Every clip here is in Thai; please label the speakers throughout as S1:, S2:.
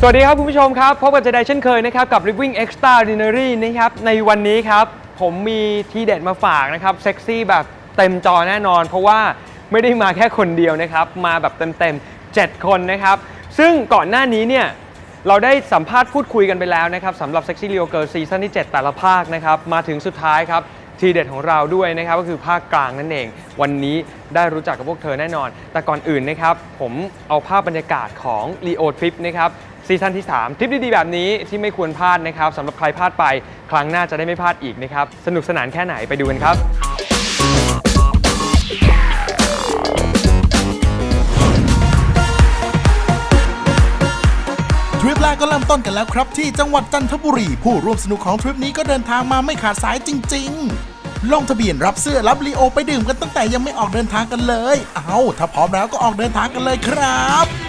S1: สวัสดีครับคุณผู้ชมครับ พบกันจไดเช่นเคยนะครับ กับ Living Extraordinary นะครับ ในวันนี้ครับ ผมมีทีเด็ดมาฝากนะครับ เซ็กซี่แบบเต็มจอแน่นอน เพราะว่าไม่ได้มาแค่คนเดียวนะครับ มาแบบเต็มๆ 7 คนนะครับ ซึ่งก่อนหน้านี้เนี่ย เราได้สัมภาษณ์พูดคุยกันไปแล้วนะครับสำหรับ Sexy Leo Girl ซีซั่นที่ 7 แต่ละภาคนะครับ มาถึงสุดท้ายครับทีเด็ดของเราด้วยนะครับก็คือภาคกลางนั่นเอง วันนี้ได้รู้จักกับพวกเธอแน่นอน แต่ก่อนอื่นนะครับผมเอาภาพบรรยากาศของ Leo Trip นะครับ ซีซั่นที่ 3 ทริปดีๆ แบบนี้ที่ไม่ควรพลาดนะครับสำหรับใครพลาดไป ครั้งหน้าจะได้ไม่พลาดอีกนะครับ สนุกสนานแค่ไหนไปดูกันครับ
S2: ทริปแรกก็เริ่มต้นกันแล้วครับ ที่จังหวัดจันทบุรี ผู้ร่วมสนุกของทริปนี้ก็เดินทางมาไม่ขาดสายจริง ๆลงทะเบียนรับเสื้อรับลีโอไปดื่มกันตั้งแต่ยังไม่ออกเดินทางกันเลย เอาถ้าพร้อมแล้วก็ออกเดินทางกันเลยครับ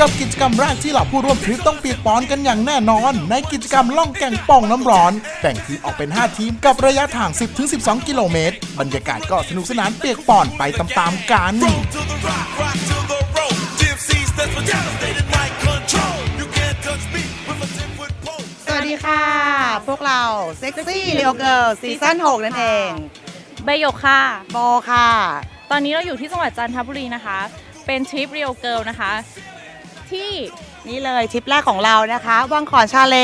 S2: กับกิจกรรมแรกที่เหล่าผู้ร่วมทริปต้องเปียกปอนกันอย่างแน่นอน ในกิจกรรมล่องแก่งป่องน้ำร้อน แบ่งทีมออกเป็น 5 ทีมกับระยะทาง 10-12 กิโลเมตร บรรยากาศก็สนุกสนานเปียกปอนไปตามๆกัน
S3: to the rock, rock to the road. DMC's that's for devastated mind control. You can't touch me with a 10 foot pole.
S4: สวัสดีค่ะ พวกเราเซ็กซี่เรียวเกิร์ลซีซั่น6นั่นเอง
S5: ใบหยกค่ะ
S4: โบค่ะ
S5: ตอนนี้เราอยู่ที่จังหวัดจันทบุรีนะคะ เป็นทริปเรียลเกิลนะคะ ที่
S4: นี่เลยทริปแรกของเรานะคะวังขอนชาเล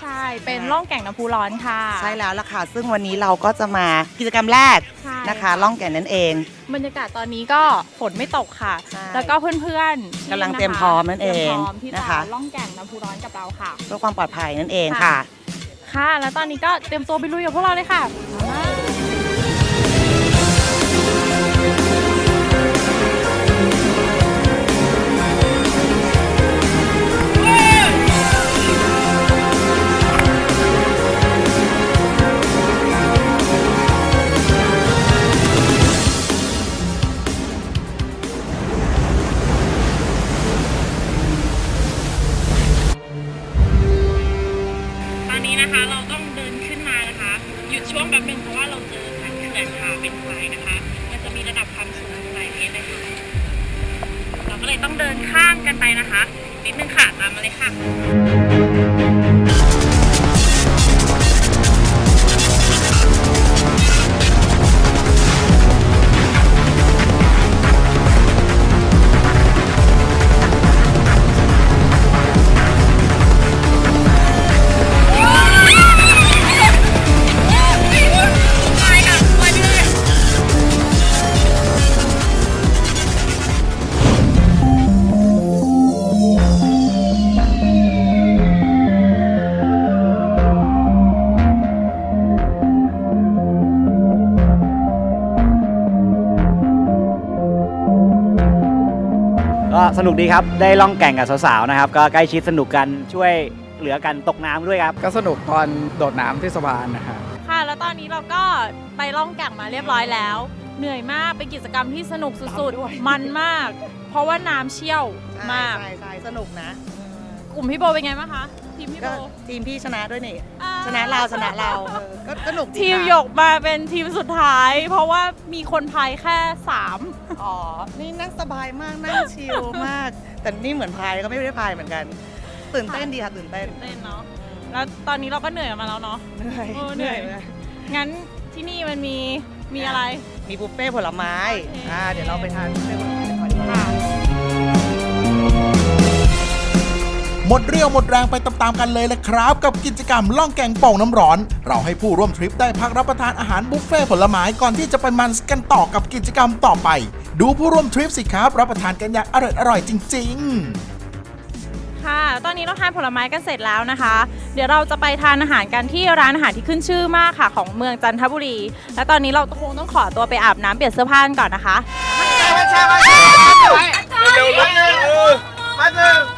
S5: ใช่เป็นล่องแก่งน้ำพุร้อนค่ะ
S4: ใช่แล้วล่ะค่ะ ซึ่งวันนี้เราก็จะมากิจกรรมแรก
S5: ใช่
S4: นะคะ ล่องแก่งนั่นเอง
S5: บรรยากาศตอนนี้ก็ฝนไม่ตกค่ะ
S4: ใช่
S5: แล้วก็เพื่อนๆที่
S4: กำลังเตรียมพร้อมนั่นเอง
S5: ตรียมพร้อมที่
S4: นะ
S5: จะ
S4: คะ
S5: ล่องแก่งน้ำพุร้อนกับเราค่ะ
S4: เพื่อความปลอดภัยนั่นเองค่ะ
S5: ค่ะ แล้วตอนนี้ก็เตรียมตัวไปลุยกับพวกเราเลยค่ะ สนุกดีค
S6: รับ ได้ล่องแก่งกับสาวๆนะครับ ก็ใกล้ชิดสนุกกันช่วยเหลือกันตกน้ำด้วยครับ
S7: ก็สนุกตอนโดดน้ำที่สะพานนะครับ
S5: ค่ะ แล้วตอนนี้เราก็ไปล่องแก่งมาเรียบร้อยแล้ว เหนื่อยมากเป็นกิจกรรมที่สนุกสุดๆ มันมาก เพราะว่าน้ำเชี่ยวมาก
S4: ใช่ใช่สนุกนะ
S5: กลุ่มพี่โบเป็นไงบ้างคะ ทีมพี่
S4: ก็
S5: โบ
S4: ทีมพี่ชนะด้วยนี่
S5: อ่า
S4: ชนะเราชนะเราเออก็ก็สนุกดี
S5: ทีม
S4: ค่ะ
S5: หยกมาเป็นทีมสุดท้าย เพราะว่ามีคนพายแค่สาม
S4: อ๋อ นี่นั่งสบายมากนั่งชิลมาก แต่นี่เหมือนพายก็ไม่ได้พายเหมือนกัน ตื่นเต้นดีค่ะตื่นเต้น
S5: เต้นเนาะแล้วตอนนี้เราก็เหนื่อยมาแล้วเนาะ
S4: เหนื่อย
S5: โอ้เหนื่อย
S4: เลย
S5: งั้นที่นี่มันมีมีอะไร
S4: มีบุฟเฟ่ต์ผลไม้
S5: โอเค
S4: อ่าเดี๋ยวเราไปทานบุฟเฟ่ต์ผลไม้กันก่อนดีกว่า
S5: ค่ะ
S2: หมดเรี่ยวหมดแรงไปตามๆกันเลยละครับ กับกิจกรรมล่องแกงป่องน้ำร้อน เราให้ผู้ร่วมทริปได้พักรับประทานอาหารบุฟเฟ่ต์ผลไม้ก่อนที่จะไปมันกันต่อกับกิจกรรมต่อไป ดูผู้ร่วมทริปสิครับ รับประทานกันอย่างอร่อยอร่อยๆจริง ๆ
S5: ค่ะตอนนี้เราทานผลไม้กันเสร็จแล้วนะคะ เดี๋ยวเราจะไปทานอาหารกันที่ร้านอาหารที่ขึ้นชื่อมากค่ะ ของเมืองจันทบุรี และตอนนี้เราคงต้องขอตัวไปอาบน้ำเปลี่ยนเสื้อผ้ากันก่อนนะคะ
S8: เมาอะเมามากเลยอะ
S6: รู้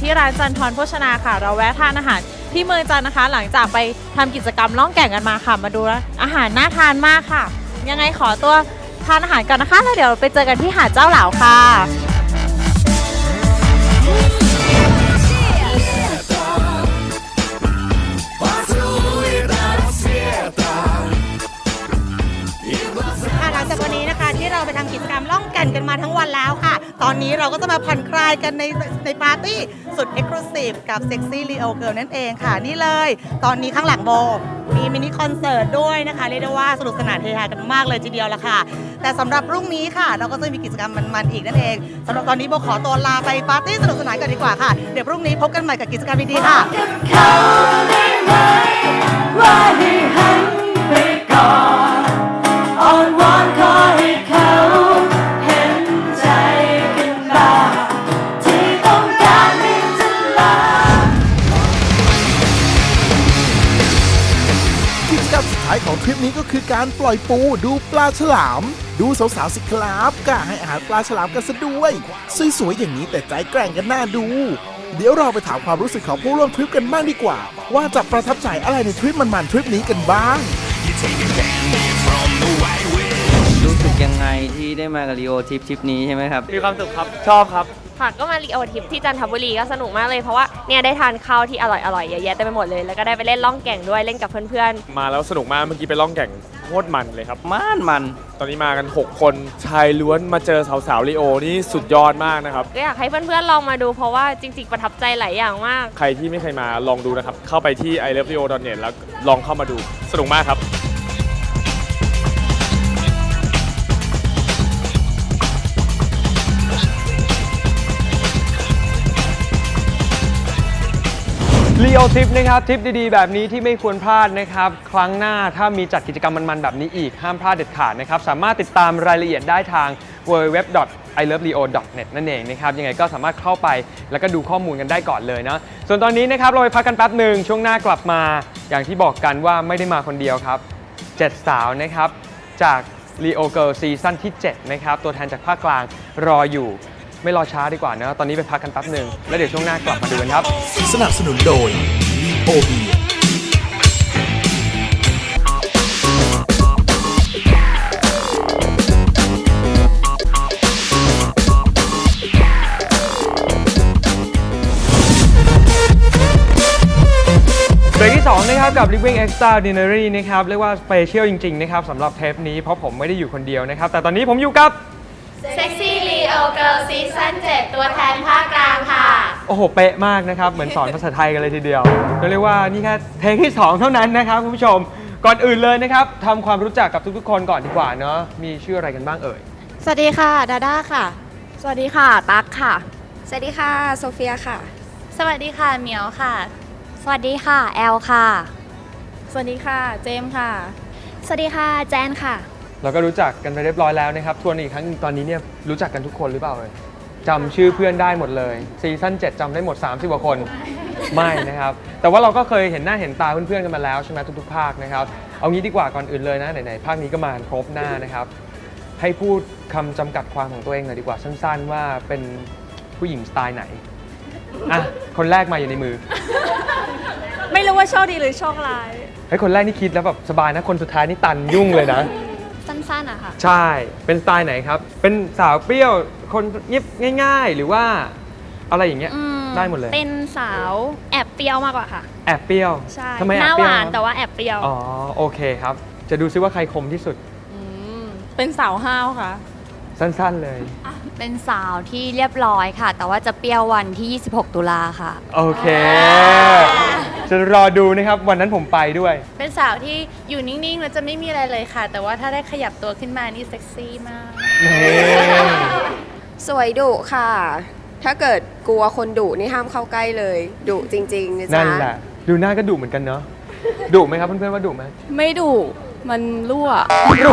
S9: ที่ร้านจันทรโภชนาค่ะ เราแวะทานอาหารที่เมืองจันทร์นะคะ หลังจากไปทำกิจกรรมล่องแก่งกันมาค่ะ มาดูอาหารน่าทานมากค่ะ ยังไงขอตัวทานอาหารก่อนนะคะ แล้วเดี๋ยวไปเจอกันที่หาดเจ้าเหล่าค่ะ
S4: เราไปทำกิจกรรมล่องแก่นกันมาทั้งวันแล้วค่ะ ตอนนี้เราก็จะมาผ่อนคลายกันในในปาร์ตี้สุดเอ็กซ์คลูซีฟกับเซ็กซี่ลีโอเกิลนั่นเองค่ะ นี่เลย ตอนนี้ข้างหลังโบ มีมินิคอนเสิร์ตด้วยนะคะ เรียกได้ว่าสนุกสนานเฮฮากันมากเลยทีเดียวละค่ะ แต่สำหรับพรุ่งนี้ค่ะ เราก็จะมีกิจกรรมมันๆอีกนั่นเองสำหรับตอนนี้โบขอตัวลาไปปาร์ตี้สนุกสนานกันดีกว่าค่ะเดี๋ยวพรุ่งนี้พบกันใหม่กับกิจกรรมดีๆค่ะ
S2: กิ ก็คือการปล่อยปูดูปลาฉลาม ดูสาวๆสิครับกล้าให้อาหารปลาฉลามกันซะด้วย สวยๆอย่างนี้แต่ใจแกร่งกันน่าดู เดี๋ยวเราไปถามความรู้สึกของผู้ร่วมทริปกันบ้างดีกว่า ว่าจะประทับใจอะไรในทริปมันๆทริปนี้กันบ้าง
S10: รู้สึกยังไงที่ได้มากับรีโอทริปทริปนี้ใช่ไหมครับ
S1: มีความสุขครับ ชอบครับ
S8: ค่ะก็มารีโอทิปที่จันทบุรีก็สนุกมากเลยเพราะว่าเนี่ยได้ทานข้าวที่อร่อยอร่อยๆเยอะแยะเต็มไปหมดเลย แล้วก็ได้ไปเล่นล่องแก่งด้วยเล่นกับเพื่อน
S11: มาแล้วสนุกมาก เมื่อกี้ไปล่องแก่ง โคตรมันเลยครับ
S10: ม่านมัน
S11: ตอนนี้มากัน 6 คนชายล้วนมาเจอสาวๆลีโอนี่สุดยอดมากนะครับ
S8: ๆก็อยากให้เพื่อนๆลองมาดูเพราะว่าจริงๆประทับใจหลายอย่างมาก
S11: ใครที่ไม่เคยมาลองดูนะครับ เข้าไปที่ i love rio net แล้วลองเข้ามาดูสนุกมากครับ
S1: รีโอทิปนะครับทริปดีๆ แบบนี้ที่ไม่ควรพลาดนะครับ ครั้งหน้าถ้ามีจัดกิจกรรมมันๆ แบบนี้อีกห้ามพลาดเด็ดขาดนะครับ สามารถติดตามรายละเอียดได้ทาง www.iloveleo.net นั่นเองนะครับ ยังไงก็สามารถเข้าไปแล้วก็ดูข้อมูลกันได้ก่อนเลยนะส่วนตอนนี้นะครับ เราไปพักกันแป๊บหนึ่งช่วงหน้ากลับมา อย่างที่บอกกันว่าไม่ได้มาคนเดียวครับ7สาวนะครับจาก Leo Girl ซีซั่นที่7นะครับตัวแทนจากภาคกลางรออยู่ ไม่รอช้าดีกว่านะตอนนี้ไปพักกันแป๊บหนึ่งแล้วเดี๋ยวช่วงหน้ากลับมาดูกันครับ
S2: สนับสนุนโดย Leo Beer
S1: เบรกที่2นะครับกับ Living Extraordinary นะครับเรียกว่าสเปเชียลจริง ๆ นะครับสำหรับเทปนี้เพราะผมไม่ได้อยู่คนเดียวนะครับ แต่ตอนนี้ผมอยู่กับ
S8: เซ็กซี่ ลีโอเกิลซีซั่น7ตัวแทนภาคกลางค่ะ
S1: โอ้โห เป๊ะมากนะครับ เหมือนสอนภาษาไทยกันเลยทีเดียวเรียกว่านี่แค่เทปที่ 2 เท่านั้นนะครับคุณผู้ชม ก่อนอื่นเลยนะครับทำความรู้จักกับทุกๆ คนก่อนดีกว่าเนาะ มีชื่ออะไรกันบ้างเอ่ย
S9: สวัสดีค่ะดาด้าค่ะ สวัสดีค่ะ ตั๊กค่ะ
S8: สวัสดีค่ะ โซเฟียค่ะ
S9: สวัสดีค่ะเหมียวค่ะ
S8: สวัสดีค่ะ แอลค่ะ
S9: สวัสดีค่ะ เจมส์ค่ะ
S8: สวัสดีค่ะ แจนค่ะ
S1: เราก็รู้จักกันไปเรียบร้อยแล้วนะครับทวนอีกครั้งหนึ่งตอนนี้เนี่ยรู้จักกันทุกคนหรือเปล่าเลยจำชื่อเพื่อนได้หมดเลยซีซั่น7จำได้หมด 30กว่าคน ไม่นะครับ แต่ว่าเราก็เคยเห็นหน้าเห็นตาเพื่อนๆกันมาแล้วใช่ไหมทุกๆภาคนะครับ เอางี้ดีกว่าก่อนอื่นเลยนะไหนๆภาคนี้ก็มาครบหน้านะครับ ให้พูดคำจำกัดความของตัวเองหน่อยดีกว่าสั้น ๆ ว่าเป็นผู้หญิงสไตล์ไหนอะคนแรกมาอยู่ในมือ
S9: ไม่รู้ว่าโชคดีหรือโชคร้าย
S1: เฮ้ยคนแรกนี่คิดแล้วแบบสบายนะคนสุดท้ายนี่ตันยุ่งเลยนะ
S8: สั้นๆอะค่ะ
S1: ใช่ เป็นสไตล์ไหนครับ เป็นสาวเปรี้ยว คนเงียบง่าย ๆ หรือว่าอะไรอย่างเงี้ยได้หมดเลย
S8: เป็นสาวแอบเปรี้ยวมากกว่าค่ะ
S1: แอบเปรี้ยว
S8: ใช่
S1: ทำไม
S8: ห
S1: แอบ
S8: น้า
S1: เป
S8: ห
S1: รี้ยว
S8: วานแต่ว่าแอบเปรี้ยว
S1: อ๋อ โอเคครับ จะดูซิว่าใครคมที่สุด
S9: เป็นสาวห้าวค่ะ
S1: สั้นๆเลย
S8: เป็นสาวที่เรียบร้อยค่ะ แต่ว่าจะเปรี้ยววันที่ 26 ตุลาค่ะ
S1: โอเค จะรอดูนะครับ วันนั้นผมไปด้วย
S9: เป็นสาวที่อยู่นิ่งๆ แล้วจะไม่มีอะไรเลยค่ะ แต่ว่าถ้าได้ขยับตัวขึ้นมานี่เซ็กซี่มาก
S1: นี่
S12: สวยดุค่ะ ถ้าเกิดกลัวคนดุนี่ห้ามเข้าใกล้เลยดุจริงๆนะจ๊ะ
S1: นั่นแหละดูหน้าก็ดุเหมือนกันเนาะดุไหมครับเพื่อนๆว่าดุไหม
S9: ไม่ดุมันรั่ว
S1: ดุ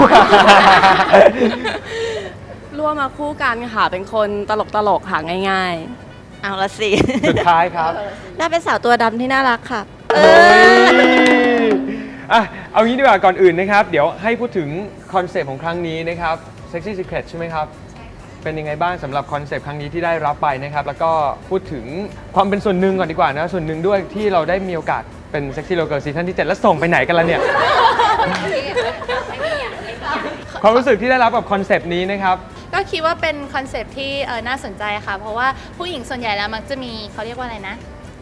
S9: รั่วมาคู่กันค่ะ เป็นคนตลกตลกๆค่ะง่ายๆ เอาละสิ
S1: สุดท้ายครับ
S9: น่าเป็นสาวตัวดำที่น่ารักค่ะ
S1: เอ้ยอะเอางี้ดีกว่าก่อนอื่นนะครับ เดี๋ยวให้พูดถึงคอนเซปต์ของครั้งนี้นะครับ Sexy Secret ใช่ไหมครับ เป็นยังไงบ้างสำหรับคอนเซปต์ครั้งนี้ที่ได้รับไปนะครับ แล้วก็พูดถึงความเป็นส่วนหนึ่งก่อนดีกว่านะ ส่วนหนึ่งด้วยที่เราได้มีโอกาสเป็นเซ็กซี่โลเกิร์ซีซั่นที่ 7 แล้วส่งไปไหนกันแล้วเนี่ย ความรู้สึกที่ได้รับกับคอนเซปต์นี้นะครับ
S13: ก็คิดว่าเป็นคอนเซปต์ที่เออน่าสนใจค่ะ เพราะว่าผู้หญิงส่วนใหญ่แล้วมักจะมีเขาเรียกว่าอะไรนะ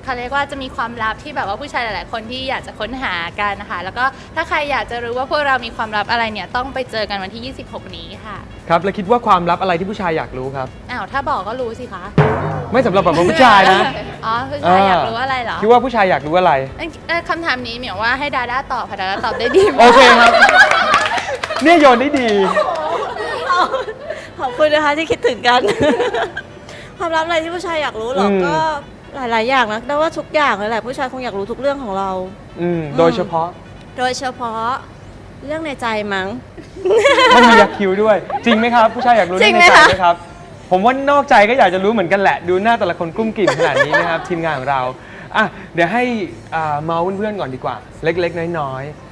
S13: เขาเรียกว่าจะมีความลับที่แบบว่าผู้ชายหลาย ๆ คนที่อยากจะค้นหากันนะคะ แล้วก็ถ้าใครอยากจะรู้ว่าพวกเรามีความลับอะไรเนี่ยต้องไปเจอกันวันที่ 26 นี้ค่ะ
S1: ครับ แล้วคิดว่าความลับอะไรที่ผู้ชายอยากรู้ครับ
S13: อ้าวถ้าบอกก็รู้สิคะ
S1: ไม่สำหรับแบบว่าผู้ชายนะ
S13: อ๋อผู้ชายอยากรู้อะไรเหรอ
S1: คิดว่าผู้ชายอยากรู้อะไร
S13: เอ้ยเอ้ยคำถามนี้เหมียวว่าให้ดาด้าตอบค่ะดาด้าตอบได้ดีมาก
S1: โอเคครับ เนี่ยโยนได้ดี
S14: ข อบคุณนะคะที่คิดถึงกัน ความลับอะไรที่ผู้ชายอยากรู้เหรอ
S1: อืม
S14: ก็หลาย ๆ อย่างนะแต่ว่าทุกอย่างเลยแหละผู้ชายคงอยากรู้ทุกเรื่องของเรา
S1: อืมโดยเฉพาะ
S14: โดยเฉพาะเรื่องในใจมั้ง
S1: มันมียักษ์คิ้วด้วย จริงไหมครับ ผู้ชายอยากรู้
S14: จริ
S1: เรื่อง
S14: ง
S1: ใน
S14: ไหม
S1: ใจ
S14: คะ
S1: ไหมครับ ผมว่านอกใจก็อยากจะรู้เหมือนกันแหละ ดูหน้าแต่ละคนกลุ้มกลิ่มขนาดนี้นะครับ ทีมงานของเราอะเดี๋ยวให้อ่าเมาส์เพื่อนๆก่อนดีกว่า เล็กๆ น้อยๆ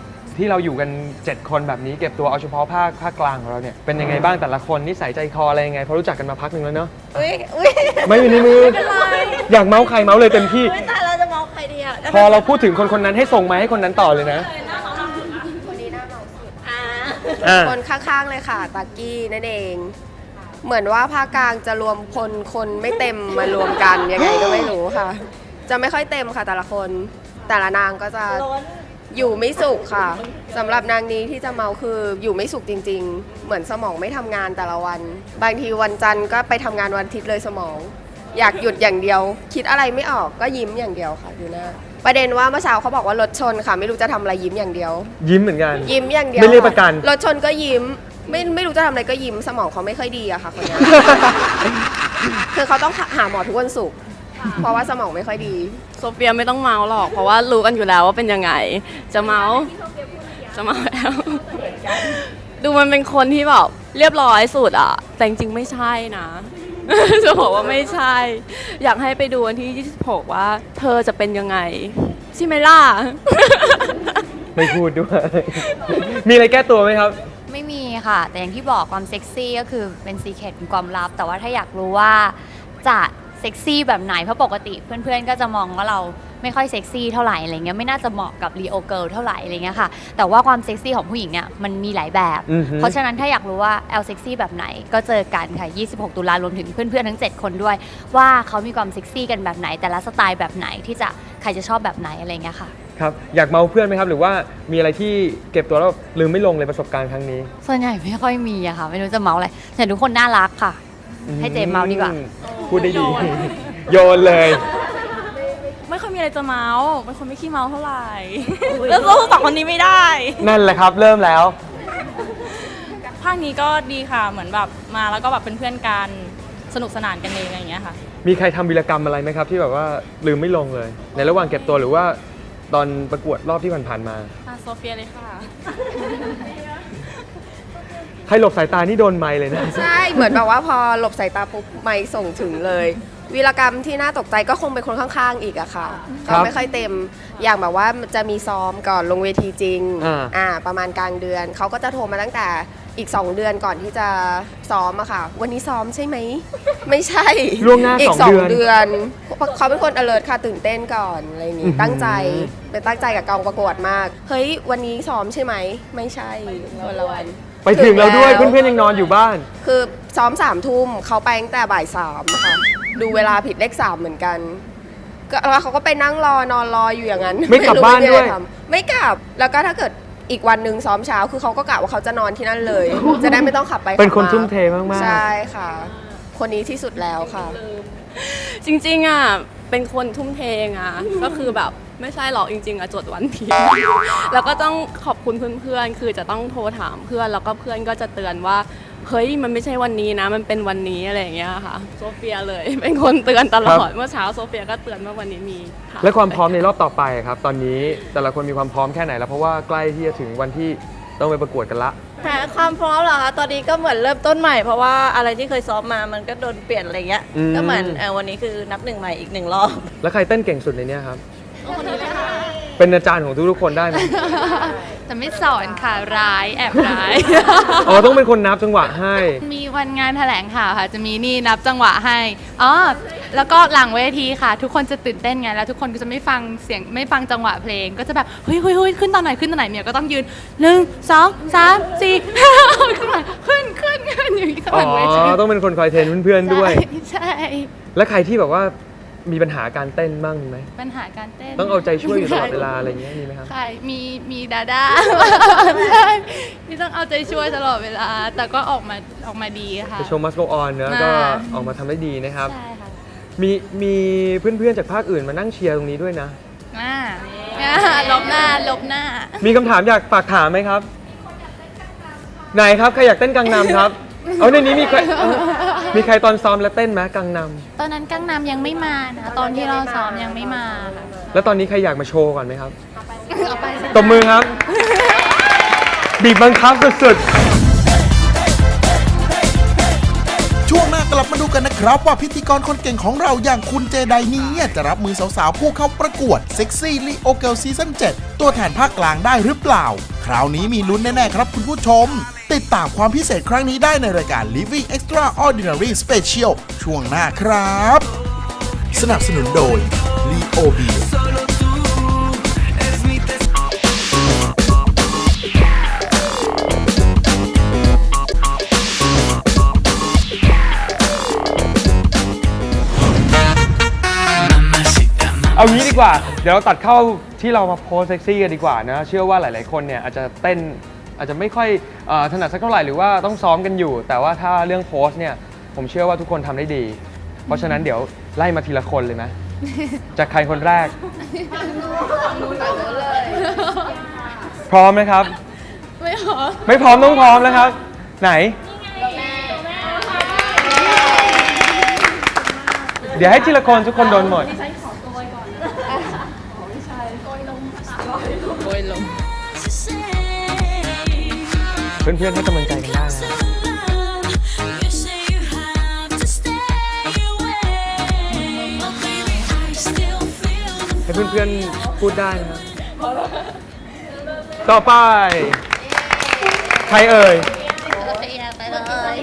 S1: ที่เราอยู่กัน 7 คนแบบนี้เก็บตัวเอาเฉพาะภาคภาคกลางของเราเนี่ยเป็นยังไงบ้างแต่ละคนนิสัยใจคออะไรยังไงเพราะรู้จักกันมาพักหนึ่งแล้วเนาะ
S14: อุ้ยอุ้ย
S1: ไม่มีในมือ
S14: ไม่เป็นไร
S1: อยากเมาส์ใครเมาส์เลยเต็มที่
S14: ไม่ตายเราจะมองใครดีอะ
S1: พอเราพูดถึงคนคนนั้นให้ส่งมาให้คนนั้นต่อเลยนะ
S12: คนนี้น่าเมาสุด
S1: อ่า
S12: คนข้างๆเลยค่ะตากกี้นั่นเอง เหมือนว่าภาคกลางจะรวมคนคนไม่เต็มมารวมกันยังไงก็ไม่รู้ค่ะ จะไม่ค่อยเต็มค่ะแต่ละคน แต่ละนางก็จะ อยู่ไม่สุขค่ะสำหรับนางนี้ที่จะเมาคืออยู่ไม่สุขจริง ๆ เหมือนสมองไม่ทำงานแต่ละวัน บางทีวันจันทร์ก็ไปทำงานวันอาทิตย์เลยสมอง อยากหยุดอย่างเดียว คิดอะไรไม่ออกก็ยิ้มอย่างเดียวค่ะดูหน้าประเด็นว่าเมื่อเช้าเขาบอกว่ารถชนค่ะ ไม่รู้จะทำอะไรยิ้มอย่างเดียว
S1: ยิ้มเหมือนกัน
S12: ยิ้มอย่างเดียว
S1: ไม่เรียกประกัน
S12: รถชนก็ยิ้ม ไม่ไม่รู้จะทำอะไรก็ยิ้มสมองเขาไม่ค่อยดีอะค่ะคนเนี้ย คือเขาต้องหาหมอทุกวันศุกร์ เพราะว่าสมองไม่ค่อยดี
S15: โซเฟียไม่ต้องเมาหรอก เพราะว่ารู้กันอยู่แล้วว่าเป็นยังไง จะเมาจะเมาแล้ว ดูมันเป็นคนที่แบบเรียบร้อยสุดอะแต่จริงๆไม่ใช่นะ จะบอกว่าไม่ใช่ อยากให้ไปดูวันที่ 26 ว่า เธอจะเป็นยังไงใช่ไหมล่ะ
S1: ไม่พูดด้วย มีอะไรแก้ตัวไหมครับ
S16: ไม่มีค่ะ แต่อย่างที่บอกความเซ็กซี่ก็คือเป็นซีเคร็ตเป็นความลับ แต่ว่าถ้าอยากรู้ว่าจะ เซ็กซี่แบบไหน เพราะปกติเพื่อนๆ ก็จะมองว่าเราไม่ค่อยเซ็กซี่เท่าไหร่อะไรเงี้ยไม่น่าจะเหมาะกับรีโอเกิลเท่าไหร่อะไรเงี้ยค่ะ แต่ว่าความเซ็กซี่ของผู้หญิงเนี่ยมันมีหลายแบบ
S1: อือฮึ
S16: เพราะฉะนั้นถ้าอยากรู้ว่าแอลเซ็กซี่แบบไหนก็เจอกันค่ะ 26 ตุลารวมถึงเพื่อนๆ ทั้ง 7 คนด้วย ว่าเขามีความเซ็กซี่กันแบบไหน แต่ละสไตล์แบบไหนที่จะใครจะชอบแบบไหนอะไรเงี้ยค่ะ
S1: ครับอยากเมาเพื่อนไหมครับ หรือว่ามีอะไรที่เก็บตัวแล้วลืมไม่ลงเลยประสบการณ์ครั้งนี้
S16: ส่วนใหญ่ไม่ค่อยมีอะค่ะ ไม่รู้จะเมาอะไรแต่ทุกคนน่ารักค่ะ ให้เจมส์เมาดีกว่า
S1: อืมพูดได้ดี โยนเลย
S15: ไม่ค่อยมีอะไรจะเมาเป็นคนไม่ขี้เมาเท่าไหร่ แล้วสู้สองคนนี้ไม่ได้
S1: นั่นแหละครับ เริ่มแล้ว
S15: ภาคนี้ก็ดีค่ะเหมือนแบบมาแล้วก็แบบเป็นเพื่อนกันสนุกสนานกันเองอะไรอย่างเงี้ยค่ะ
S1: มีใครทำวีรกรรมอะไรไหมครับ ที่แบบว่าลืมไม่ลงเลย ในระหว่างเก็บตัวหรือว่าตอนประกวดรอบที่ผ่านๆมา
S15: อะโซเฟียเลยค่ะ
S1: ใครหลบสายตานี่โดนไมค์เลยนะ
S12: ใช่ เหมือนแบบว่าพอหลบสายตาปุ๊บไม่ส่งถึงเลย วีรกรรมที่น่าตกใจก็คงเป็นคนข้างๆ อีกอะค่ะ
S1: ครั
S12: เขา
S1: บ
S12: ไม่ค่อยเต็มอย่างแบบว่าจะมีซ้อมก่อนลงเวทีจริง
S1: อ่า
S12: อ่าประมาณกลางเดือน เขาก็จะโทรมาตั้งแต่อีก 2 เดือนก่อนที่จะซ้อมอะค่ะ วันนี้ซ้อมใช่ไหม ไม่ใช่
S1: ล่วงหน้า
S12: อี
S1: ส
S12: ก
S1: อง
S12: สอง
S1: เดือน
S12: เดือนเขาเป็นคน alert ค่ะตื่นเต้นก่อนอะไรอย่าง
S1: อื้
S12: นี้
S1: อหือ
S12: ตั้งใจเป็นตั้งใจกับกองประกวดมาก เฮ้ยวันนี้ซ้อมใช่ไหม ไม่ใช่คนละวัน
S1: ไปถึงแล้วด้วยเพื่อนๆยังนอนอยู่บ้าน
S12: คือซ้อมสามทุ่มเขาไปตั้งแต่บ่ายสามค่ะดูเวลาผิดเลขสามเหมือนกันก็แล้วเขาก็ไปนั่งรอนอนรออยู่อย่างนั้น
S1: ไม่กลับ
S12: รู้
S1: บ้าน
S12: มีอะไร
S1: ด้วย
S12: ทำไม่กลับแล้วก็ถ้าเกิดอีกวันหนึ่งซ้อมเช้าคือเขาก็กะว่าเขาจะนอนที่นั่นเลย จะได้ไม่ต้องขับไป
S1: เป็นคน
S12: ขับา
S1: ทุ่มเทมากๆ
S12: ใช่ค่ะ คนนี้ที่สุดแล้วค่ะ
S15: จริงๆอะเป็นคนทุ่มเทอะก็คือแบบไม่ใช่หรอกจริงๆอะจดวันผิดแล้วก็ต้องขอบคุณเพื่อนๆ คือจะต้องโทรถามเพื่อนแล้วก็เพื่อนก็จะเตือนว่าเฮ้ยมันไม่ใช่วันนี้นะ มันเป็นวันนี้อะไรอย่างเงี้ยค่ะ โซเฟียเลย เป็นคนเตือนตลอดเมื่อเช้าโซเฟียก็เตือนว่าวันนี้มีค่ะ
S1: และความพร้อมในรอบต่อไปครับ ตอนนี้แต่ละคนมีความพร้อมแค่ไหนแล้วเพราะว่าใกล้ที่จะถึงวันที่ ต้องไปประกวดกันละ
S14: แต่ความพร้อมเหรอคะ ตอนนี้ก็เหมือนเริ่มต้นใหม่ เพราะว่าอะไรที่เคยซ้อมมามันก็โดนเปลี่ยนอะไรเงี้ย
S1: อืม
S14: ก็เหมือนเออวันนี้คือนับหนึ่งใหม่อีกหนึ่งรอบ
S1: แล้วใครเต้นเก่งสุดในเนี้ยครับเป็นอาจารย์ของทุกๆคนได้ไหม
S13: แต่ไม่สอนค่ะร้ายแอบร้าย
S1: อ๋อต้องเป็นคนนับจังหวะให้
S13: มีวันงานแถลงข่าวค่ะ จะมีนี่นับจังหวะให้อ๋อแล้วก็หลังเวทีค่ะ ทุกคนจะตื่นเต้นไงแล้ว ทุกคนก็จะไม่ฟังเสียงไม่ฟังจังหวะเพลง ก็จะแบบเฮ้ยเฮ้ยเฮ้ยขึ้นตอนไหนขึ้นตอนไหนเมียก็ต้องยืนหนึ่งสองสามสี่ขึ้นมาขึ้นขึ้นขึ้นอย่างนี้ข้าง
S1: อ๋
S13: หลังเวที
S1: อต้องเป็นคนคอยเทรนเพื่อนๆด้วย
S13: ใช่
S1: และใครที่แบบว่า มีปัญหาการเต้นบ้างไหม
S13: ปัญหาการเต้น
S1: ต้องเอาใจช่วยอยู่ตลอดเวลาอะไรเงี้ยมีไหมครับ
S13: ใช่มีมีดาด้าใช่ที่ต้องเอาใจช่วยตลอดเวลา แต่ก็ออกมาออกมาดีค่ะ
S1: The show must go on เนอะ
S13: อ่า
S1: ก็ออกมาทำได้ดีนะครับ
S13: ใช่ค่ะ
S1: มีมีเพื่อนๆจากภาคอื่นมานั่งเชียร์ตรงนี้ด้วยนะ
S13: อ่าอ่าลบหน้าลบหน้า
S1: มีคำถามอยากฝากถามไหมครับไหนครับใครอยากเต้นกังนำครับ เอาในนี้มีใครเอ้า มีใครตอนซ้อมแล้วเต้นไหมกังน
S13: ตอนนั้นกั้งนำยังไม่มานะตอนที่เราซ้อมยังไม่มาค่ะำ
S1: แล้วตอนนี้ใครอยากมาโชว์ก่อนไหมครับ
S13: เอาไปสิ
S1: ตบมือครับ บีบบังคับสุด
S2: ช่วงหน้ากลับมาดูกันนะครับ ว่าพิธีกรคนเก่งของเราอย่างคุณเจไดนี้จะรับมือสาวๆผู้เข้าประกวดเซ็กซี่ลีโอเกลซีซั่น7ตัวแทนภาคกลางได้หรือเปล่าคราวนี้มีลุ้นแน่ ๆ ครับคุณผู้ชม ติดตามความพิเศษครั้งนี้ได้ในรายการ Living Extraordinary Special ช่วงหน้าครับ สนับสนุนโดย Leo Beer
S1: เอางี้ดีกว่า เดี๋ยวเราตัดเข้าที่เรามาโพสเซ็กซี่กันดีกว่านะ เชื่อว่าหลาย ๆ คนเนี่ยอาจจะเต้นอาจจะไม่ค่อยเอ่อถนัดสักเท่าไหร่หรือว่าต้องซ้อมกันอยู่ แต่ว่าถ้าเรื่องโพสเนี่ยผมเชื่อว่าทุกคนทำได้ดี เพราะฉะนั้นเดี๋ยวไล่มาทีละคนเลยไหม จากใครคนแรก พร้อมไหมครับ
S13: ไม่หรอ
S1: ไม่พร้อมต้องพร้อมแล้วครับ ไหน เดี๋ยวให้ทีละคนทุกคนโดนหมด
S13: โกยลง
S1: เพื่อนๆให้กำลังใจกันได้นะให้เพื่อนๆพูดได้นะครับต่อไป ใครเอ่ย
S13: ไปเลย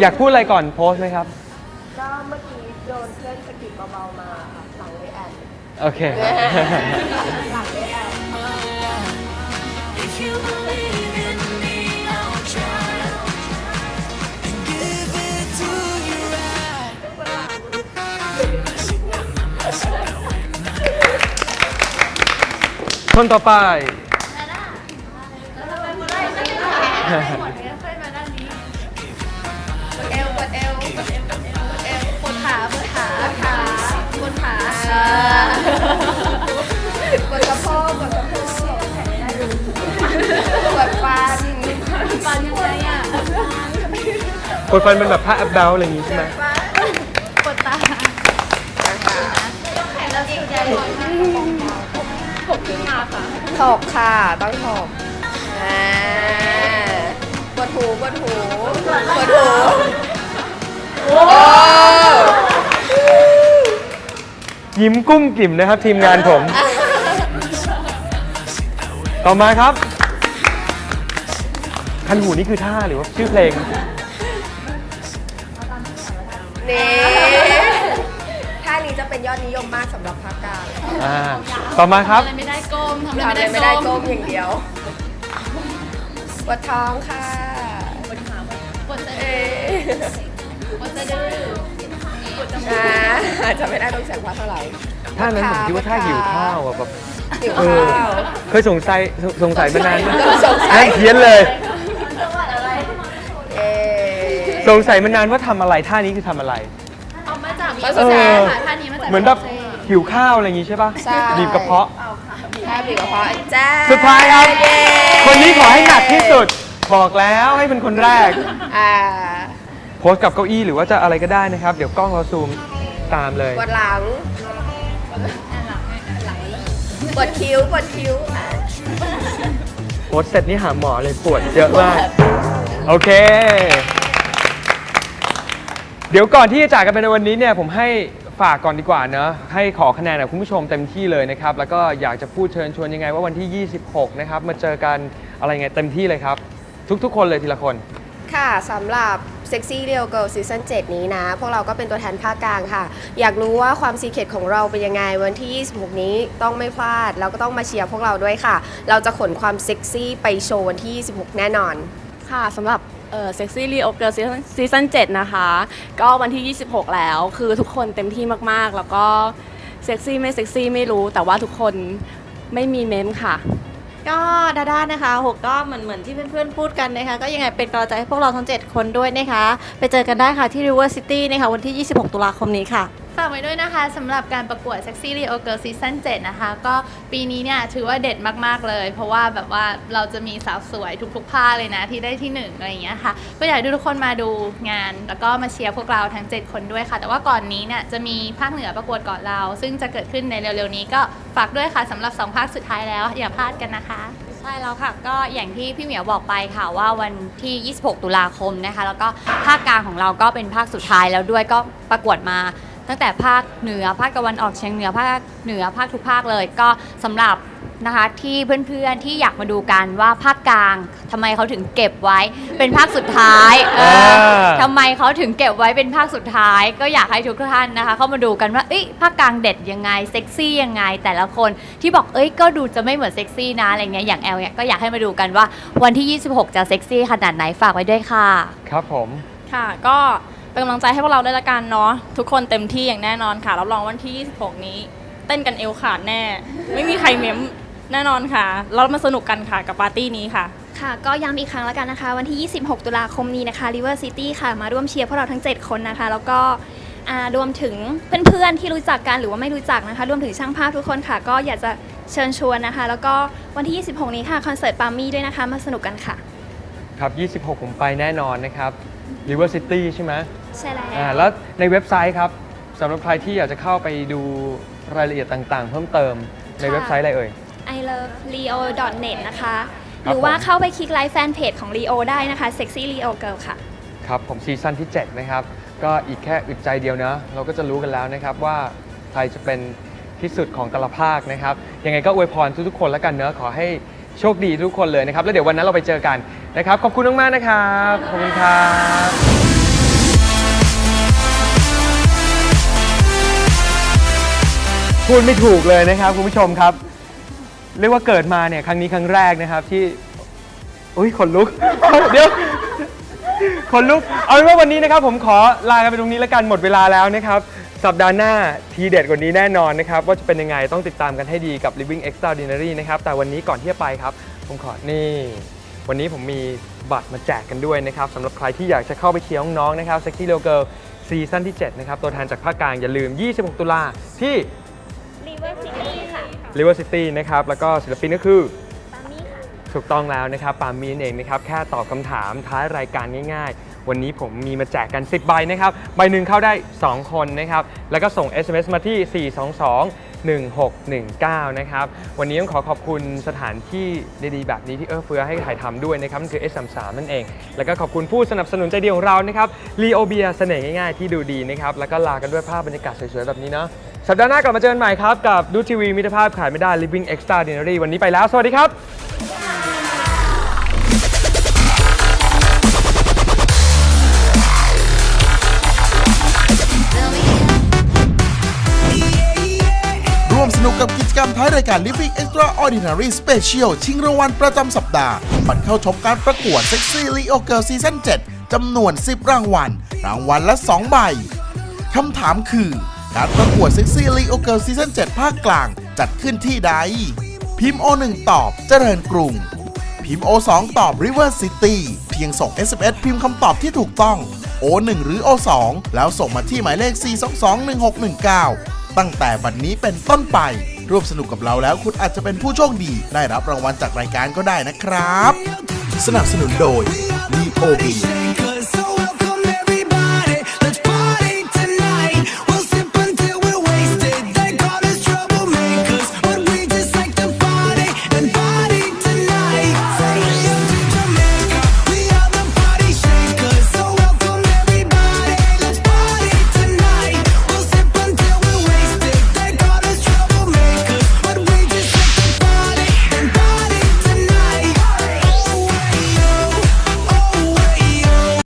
S1: อยากพูดอะไรก่อนโพสต์ไหมครับ
S12: ก็เมื่อกี้โดนเพื่อนสะกิดเบาๆมาหลังเลยแอน
S1: โอเค
S12: หลังเลยแอน
S1: คนต่อไป คนฟันเป็นแบบผ้าแอปเบลอะไรอย่างงี้ใช่ไหม
S13: กดตาแล้วอีกใจถกขึ้นมาค่ะ
S12: ถกค่ะ ต้องถกอ่ากดหูกดหูกดหูโอ้
S1: ยิ้มกุ้มกิ่มนะครับ ทีมงานผม ต่อมาครับ คันหูนี่คือท่าหรือว่าชื่อเพลง
S12: นี่ท่านี้จะเป็นยอดนิยมมากสำหรับภาคกลาง
S1: อ่าต่อมาครับ
S13: ทำอะไรไม่ได้ก้มทำ
S12: ทำ
S13: อะไร
S12: อะไร
S13: ไม่
S12: ไม่
S13: ได้
S12: ได้
S13: ก้
S12: ก้
S13: ม
S12: มอย่างเดียวปวดท้องค่ะ
S13: ปวดขาปวดสะ
S12: เอ
S13: ดือ
S12: อ
S13: ปวดสะดือปวดจมูก
S12: อ่าอาจจะไม่ได้ต้องใช้ว่าเท่าไหร่
S1: ท่านั้นผมคิดว่าท่าหิวข้าวอะแบบ
S12: หิว
S1: เอ
S12: ข้า
S1: อ
S12: ว
S1: เคยสงสัยสงสัยมานานมาก
S12: สงสัย
S1: นั่งเพี้ยนเลย สงสัยมานานว่าทำอะไรท่านี้คือทำอะไร
S13: เอามาจากมี
S12: เออ
S13: ค่ะท่านี้มาจาก
S1: เหมือนแบบหิวข้าวอะไรอย่างงี้ใช่ป่ะ
S12: ใช่
S1: บีบกระเพาะ
S12: ท่าบีบกระเพาะจ้า
S1: สุดท้ายครับ
S12: เย้
S1: คนนี้ขอให้หนักที่สุด บอกแล้วให้เป็นคนแรก
S12: อ่า
S1: โพสต์กับเก้าอี้หรือว่าจะอะไรก็ได้นะครับ เดี๋ยวกล้องเราซูมตามเลย
S12: ปวดหลังปวดคิ้วปวดคิ้วอะ
S1: โพสต์เสร็จนี่หาหมอเลยปวดเยอะมาก โอเค เดี๋ยวก่อนที่จะจากกันไปในวันนี้เนี่ยผมให้ฝากก่อนดีกว่าเนอะให้ขอคะแนนกับคุณผู้ชมเต็มที่เลยนะครับ แล้วก็อยากจะพูดเชิญชวนยังไงว่าวันที่ 26 นะครับ มาเจอกันอะไรไงเต็มที่เลยครับ ทุกๆ คนเลยทีละคน
S12: ค่ะสำหรับ Sexy Real Girl Season 7 นี้นะ พวกเราก็เป็นตัวแทนภาคกลางค่ะ อยากรู้ว่าความซีเคตของเราเป็นยังไง วันที่ 26 นี้ต้องไม่พลาด แล้วก็ต้องมาเชียร์พวกเราด้วยค่ะ เราจะขนความเซ็กซี่ไปโชว์วันที่ 26 แน่นอน
S15: ค่ะสำหรับ เซ็กซี่รีโอเกิร์ลซีซั่น7นะคะ ก็วันที่ 26 แล้ว คือทุกคนเต็มที่มากๆ แล้วก็เซ็กซี่ไม่เซ็กซี่ไม่รู้ แต่ว่าทุกคนไม่มีเมมค่ะ
S14: ก็ดาด้านะคะหกก็เหมือนเหมือนที่เพื่อนๆพูดกันนะคะ ก็ยังไงเป็นกำลังใจให้พวกเราทั้ง 7 คนด้วยนะคะ ไปเจอกันได้ค่ะที่ River City นะคะวันที่ 26 ตุลาคมนี้ค่ะ
S13: ฝากไว้ด้วยนะคะสำหรับการประกวด Sexy Leo Girl Season 7 นะคะ ก็ปีนี้เนี่ยถือว่าเด็ดมากๆเลย เพราะว่าแบบว่าเราจะมีสาวสวยทุกๆภาคเลยนะ ที่ได้ที่หนึ่งอะไรอย่างเงี้ยค่ะ ก็อยากให้ทุกคนมาดูงาน แล้วก็มาเชียร์พวกเราทั้ง 7 คนด้วยค่ะ แต่ว่าก่อนนี้เนี่ยจะมีภาคเหนือประกวดก่อนเรา ซึ่งจะเกิดขึ้นในเร็วๆนี้ก็ฝากด้วยค่ะสำหรับสองภาคสุดท้ายแล้ว อย่าพลาดกันนะคะ
S16: ใช่แล้วค่ะก็อย่างที่พี่เหมียวบอกไปค่ะว่าวันที่ 26 ตุลาคมนะคะ แล้วก็ภาคกลางของเราก็เป็นภาคสุดท้ายแล้วด้วยก็ประกวดมา ตั้งแต่ภาคเหนือภาคตะวันออกเฉียงเหนือภาคเหนือภาคทุกภาคเลย ก็สำหรับนะคะที่เพื่อนๆที่อยากมาดูกันว่าภาคกลางทำไมเขาถึงเก็บไว้เป็นภาคสุดท้ายเออ
S1: อ
S16: ทำไมเขาถึงเก็บไว้เป็นภาคสุดท้าย ก็อยากให้ทุกท่านนะคะ เข้ามาดูกันว่าเอ้ยภาคกลางเด็ดยังไงเซ็กซี่ยังไงแต่ละคนที่บอกเอ้ยก็ดูจะไม่เหมือนเซ็กซี่นะอะไรเงี้ยอย่างแอลเนี่ยก็อยากให้มาดูกันว่าวันที่ 26 จะเซ็กซี่ขนาดไหนฝากไว้ด้วยค่ะ
S1: ครับผม
S17: ค่ะก็ เป็นกำลังใจให้พวกเราด้วยละกันเนาะทุกคนเต็มที่อย่างแน่นอนค่ะรับรองวันที่ 26 นี้ เต้นกันเอวขาดแน่ ไม่มีใครเม้มแน่นอนค่ะเรามาสนุกกันค่ะกับปาร์ตี้นี้ค่ะ
S18: ค่ะ ก็ย้ำอีกครั้งแล้วกันนะคะ วันที่ 26 ตุลาคมนี้นะคะ River City ค่ะ มาร่วมเชียร์พวกเราทั้ง 7 คนนะคะ แล้วก็อ่ารวมถึงเพื่อนๆที่รู้จักกันหรือว่าไม่รู้จักนะคะ รวมถึงช่างภาพทุกคนค่ะ ก็อยากจะเชิญชวนนะคะ แล้วก็วันที่ 26 นี้ค่ะคอนเสิร์ตปามี่ด้วยนะคะ มาสนุกกันค่ะ
S1: ครับ 26 ผมไปแน่นอนนะครับ River City ใช่ไหม
S18: ใช่แล้ว
S1: อ่าแล้วในเว็บไซต์ครับสำหรับใครที่อยากจะเข้าไปดูรายละเอียดต่างๆ เพิ่มเติมในเว็บไซต์อะไรเอ่ย
S18: i love leo net นะคะ
S1: ครับ
S18: หรือว่า
S1: ผม
S18: เข้าไปคลิกไลค์แฟนเพจของ Leo ได้นะคะ sexy leo girl ค่ะ
S1: ครับ ผมซีซั่นที่ 7 นะครับ ก็อีกแค่อึดใจเดียวนะ เราก็จะรู้กันแล้วนะครับว่าใครจะเป็นที่สุดของแต่ละภาคนะครับ ยังไงก็อวยพรทุกๆคนแล้วกันเนอะขอให้โชคดีทุกคนเลยนะครับ แล้วเดี๋ยววันนั้นเราไปเจอกันนะครับ ขอบคุณมากๆนะครับ ขอบคุณครับ พูดไม่ถูกเลยนะครับคุณผู้ชมครับ เรียกว่าเกิดมาเนี่ยครั้งนี้ครั้งแรกนะครับที่อุ้ยขนลุก เดี๋ยวคนลุกเอาเป็นว่าวันนี้นะครับ ผมขอลากันไปตรงนี้แล้วกันหมดเวลาแล้วนะครับ สัปดาห์หน้าทีเด็ดกว่านี้แน่นอนนะครับ ว่าจะเป็นยังไงต้องติดตามกันให้ดีกับ Living Extraordinary นะครับ แต่วันนี้ก่อนที่จะไปครับ ผมขอนี่วันนี้ผมมีบัตรมาแจกกันด้วยนะครับสำหรับใครที่อยากจะเข้าไปเชียร์น้องๆนะครับ Sexy Little Girl ซีซั่นที่7นะครับตัวแทนจากภาคกลางอย่าลืม 26 ตุลาที่
S18: River City ค่ะ
S1: River City นะครับ แล้วก็ศิลปินก็คือถูกต้องแล้วนะครับปามีนเองนะครับ แค่ตอบคำถามท้ายรายการง่าย ๆ วันนี้ผมมีมาแจกกัน 10 ใบนะครับ ใบหนึ่งเข้าได้ 2 คนนะครับ แล้วก็ส่ง SMS มาที่ 422 1619 นะครับ วันนี้ต้องขอขอบคุณสถานที่ดีๆ แบบนี้ที่เอื้อเฟื้อให้ถ่ายทำด้วยนะครับนั่นคือ S33 นั่นเอง แล้วก็ขอบคุณผู้สนับสนุนใจดีของเรานะครับลีโอเบียเสน่ห์ง่ายๆที่ดูดีนะครับ แล้วก็ลากันด้วยภาพบรรยากาศสวยๆแบบนี้เนาะ สัปดาห์หน้ากลับมาเจอกันใหม่ครับ กับดูทีวีมิตรภาพขายไม่ได้ Living Extraordinary วันนี้ไปแล้ว สวัสดีครับ
S2: ร่วมสนุกกับกิจกรรมท้ายรายการ Living Extraordinary Special ชิงรางวัลประจำสัปดาห์บัตรเข้าชมการประกวด Sexy Leo Girl Season 7จำนวน 10 รางวัล รางวัลละ 2 ใบคำถามคือ การประกวด Sexy Leo Girl Season 7ภาคกลาง จัดขึ้นที่ใด พิมพ์ O1 ตอบเจริญกรุง พิมพ์ O2 ตอบ River City เพียงส่ง SMS พิมพ์คำตอบที่ถูกต้อง O1 หรือ O2 แล้วส่งมาที่หมายเลข 4221619 ตั้งแต่บัดนนี้เป็นต้นไป ร่วมสนุกกับเราแล้วคุณอาจจะเป็นผู้โชคดี ได้รับรางวัลจากรายการก็ได้นะครับ สนับสนุนโดย d o b